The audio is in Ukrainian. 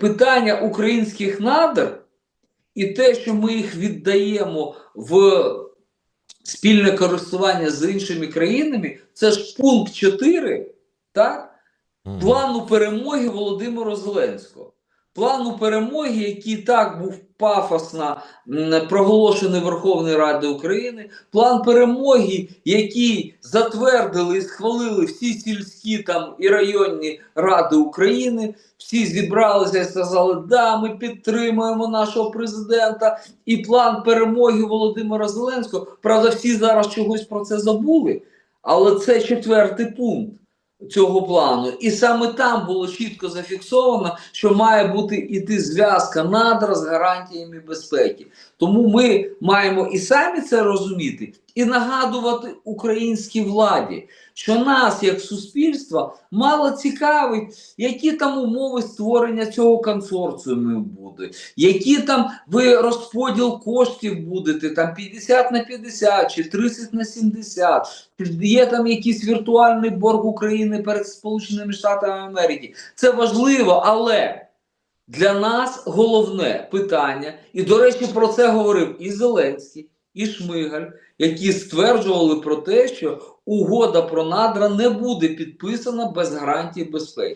питання українських надр і те, що ми їх віддаємо в спільне користування з іншими країнами, це ж пункт 4, так? Плану перемоги Володимира Зеленського. Плану перемоги, який так був пафосно проголошений Верховною Радою України, план перемоги, який затвердили і схвалили всі сільські там і районні ради України, всі зібралися і сказали, да, ми підтримуємо нашого президента і план перемоги Володимира Зеленського. Правда, всі зараз чогось про це забули, але це четвертий пункт цього плану, і саме там було чітко зафіксовано, що має бути іти зв'язка надра з гарантіями безпеки. Тому ми маємо і самі це розуміти, і нагадувати українській владі, що нас, як суспільство, мало цікавить, які там умови створення цього консорціуму будуть, які там ви розподіл коштів будете, там 50 на 50 чи 30 на 70, чи є там якийсь віртуальний борг України перед Сполученими Штатами Америки. Це важливо, але для нас головне питання, і до речі, про це говорив і Зеленський, і Шмигаль, які стверджували про те, що угода про надра не буде підписана без гарантій безпеки.